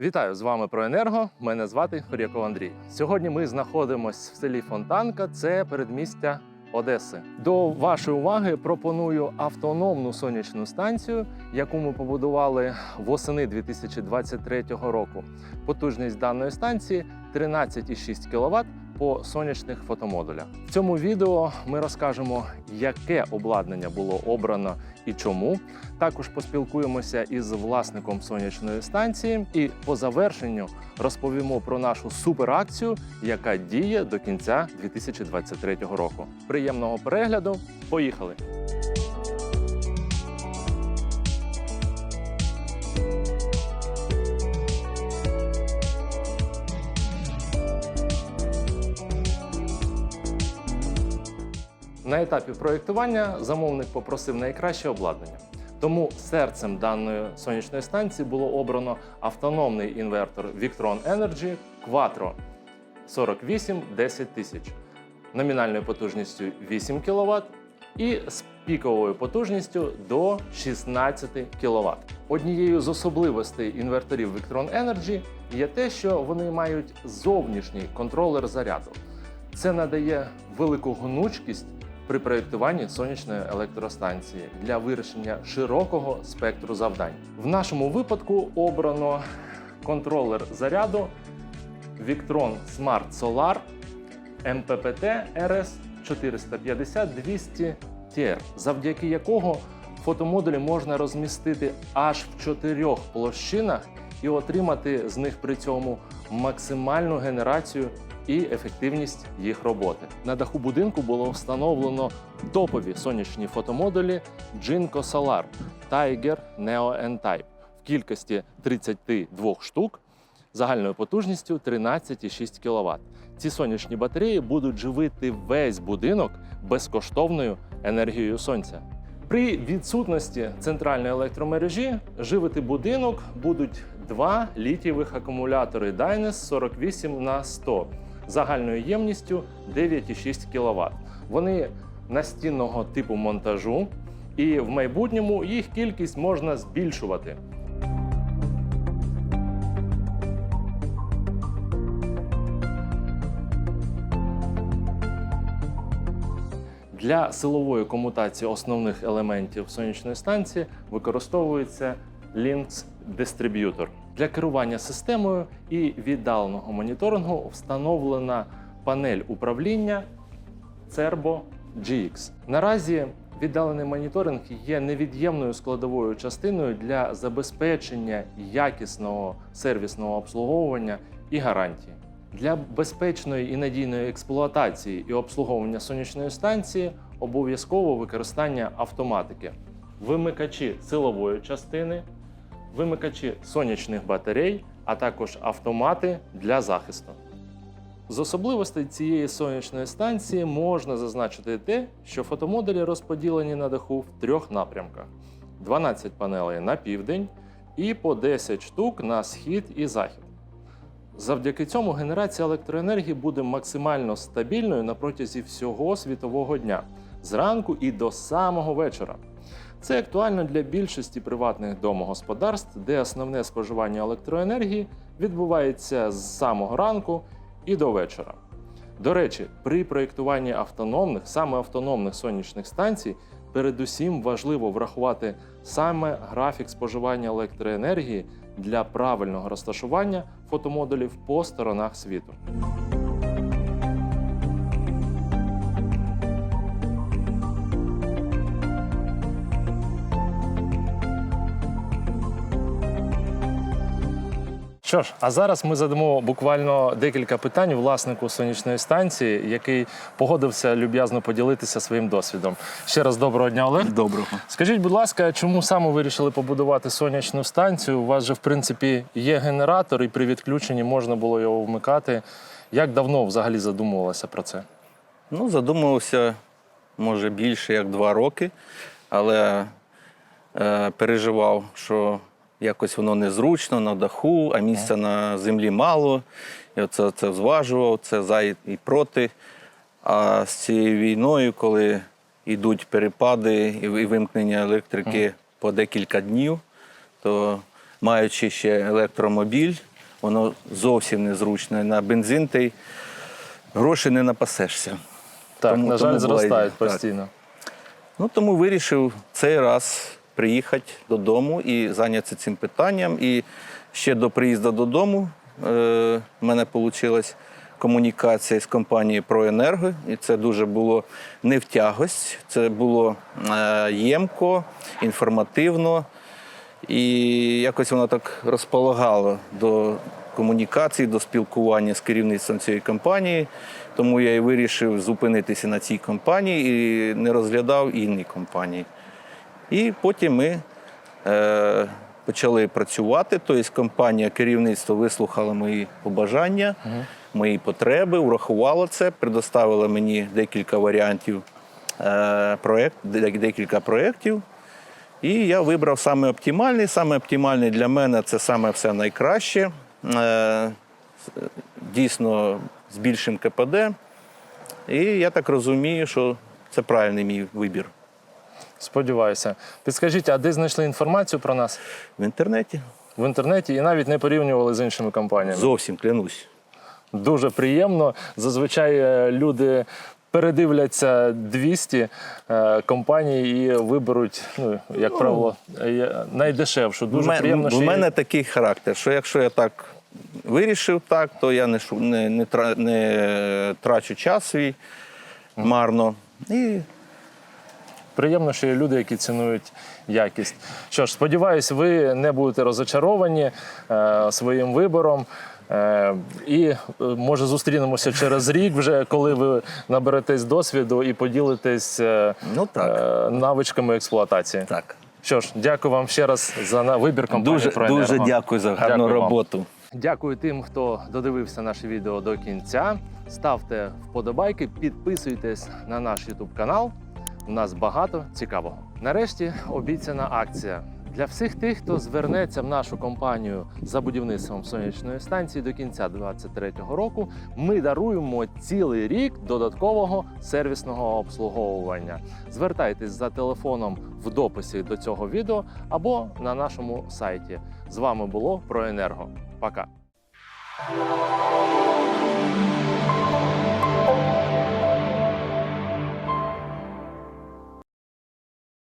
Вітаю з вами про енерго. Мене звати Хоряков Андрій. Сьогодні ми знаходимося в селі Фонтанка, це передмістя Одеси. До вашої уваги пропоную автономну сонячну станцію, яку ми побудували восени 2023 року. Потужність даної станції 13,6 кВт по сонячних фотомодулях. В цьому відео ми розкажемо, яке обладнання було обрано і чому. Також поспілкуємося із власником сонячної станції і по завершенню розповімо про нашу суперакцію, яка діє до кінця 2023 року. Приємного перегляду! Поїхали! На етапі проєктування замовник попросив найкраще обладнання. Тому серцем даної сонячної станції було обрано автономний інвертор Victron Energy Quattro 48 10 тисяч номінальною потужністю 8 кВт і з піковою потужністю до 16 кВт. Однією з особливостей інверторів Victron Energy є те, що вони мають зовнішній контролер заряду. Це надає велику гнучкість при проєктуванні сонячної електростанції для вирішення широкого спектру завдань. В нашому випадку обрано контролер заряду Victron Smart Solar MPPT RS 450 200 TR, завдяки якого фотомодулі можна розмістити аж в чотирьох площинах і отримати з них при цьому максимальну генерацію і ефективність їх роботи. На даху будинку було встановлено топові сонячні фотомодулі Jinko Solar Tiger Neo N-Type в кількості 32 штук загальною потужністю 13,6 кВт. Ці сонячні батареї будуть живити весь будинок безкоштовною енергією сонця. При відсутності центральної електромережі живити будинок будуть два літієвих акумулятори Dynes 48 на 100 загальною ємністю 9,6 кВт. Вони настінного типу монтажу, і в майбутньому їх кількість можна збільшувати. Для силової комутації основних елементів сонячної станції використовується Lynx дистриб'ютор. Для керування системою і віддаленого моніторингу встановлена панель управління Cerbo GX. Наразі віддалений моніторинг є невід'ємною складовою частиною для забезпечення якісного сервісного обслуговування і гарантії. Для безпечної і надійної експлуатації і обслуговування сонячної станції обов'язково використання автоматики, вимикачі силової частини, вимикачі сонячних батарей, а також автомати для захисту. З особливостей цієї сонячної станції можна зазначити те, що фотомодулі розподілені на даху в трьох напрямках: 12 панелей на південь і по 10 штук на схід і захід. Завдяки цьому генерація електроенергії буде максимально стабільною на протязі всього світового дня зранку і до самого вечора. Це актуально для більшості приватних домогосподарств, де основне споживання електроенергії відбувається з самого ранку і до вечора. До речі, при проєктуванні автономних, саме автономних сонячних станцій, передусім важливо врахувати саме графік споживання електроенергії для правильного розташування фотомодулів по сторонах світу. Що ж, а зараз ми задамо буквально декілька питань власнику сонячної станції, який погодився люб'язно поділитися своїм досвідом. Ще раз доброго дня, Олег. Доброго. Скажіть, будь ласка, чому саме вирішили побудувати сонячну станцію? У вас же, в принципі, є генератор, і при відключенні можна було його вмикати. Як давно взагалі задумувалося про це? Ну, задумувався, може, більше як два роки, але е, переживав, що якось воно незручно на даху, а місця на землі мало. І оце це зважував, це за і проти. А з цією війною, коли йдуть перепади і вимкнення електрики по декілька днів, то маючи ще електромобіль, воно зовсім незручно. На бензин ти гроші не напасешся. Так, Тому- на жаль, тому була зростають. Так. постійно. Ну тому вирішив цей раз приїхати додому і зайнятися цим питанням. І ще до приїзду додому е, в мене вийшла комунікація з компанією «Проенерго». І це дуже було не в тягость, це було е, ємко, інформативно. І якось воно так розполагало до комунікації, до спілкування з керівництвом цієї компанії. Тому я і вирішив зупинитися на цій компанії і не розглядав інші компанії. І потім ми е, почали працювати. Тобто компанія, керівництво вислухало мої побажання, мої потреби, врахувало це, предоставило мені декілька варіантів е, проект, декілька проєктів. І я вибрав саме оптимальний. Саме оптимальний для мене це саме все найкраще. Е, Дійсно, з більшим КПД. І я так розумію, що це правильний мій вибір Сподіваюся. Підскажіть, а де знайшли інформацію про нас? в інтернеті. В інтернеті і навіть не порівнювали з іншими компаніями. Зовсім клянусь. Дуже приємно. Зазвичай е, люди передивляться 200 е, компаній і виберуть, ну, як правило, е, найдешевшу. Дуже У мене- приємно, у що мене такий характер, що якщо я так вирішив так, то я не, не, не, не трачу час свій марно. І Приємно, що є люди, які цінують якість. Що ж, сподіваюсь, ви не будете розочаровані е, своїм вибором. Е, і е, може зустрінемося через рік, вже коли ви наберетесь досвіду і поділитесь е, Ну, так. е, навичками експлуатації. так. Що ж, дякую вам ще раз за на вибір компанії. Дуже, «Проенерго». дуже дякую за гарну Дякую вам. роботу. Дякую тим, хто додивився наше відео до кінця. Ставте вподобайки, підписуйтесь на наш YouTube канал. У нас багато цікавого. Нарешті обіцяна акція. Для всіх тих, хто звернеться в нашу компанію за будівництвом сонячної станції до кінця 2023 року, ми даруємо цілий рік додаткового сервісного обслуговування. Звертайтесь за телефоном в дописі до цього відео або на нашому сайті. З вами було про енерго. Пока.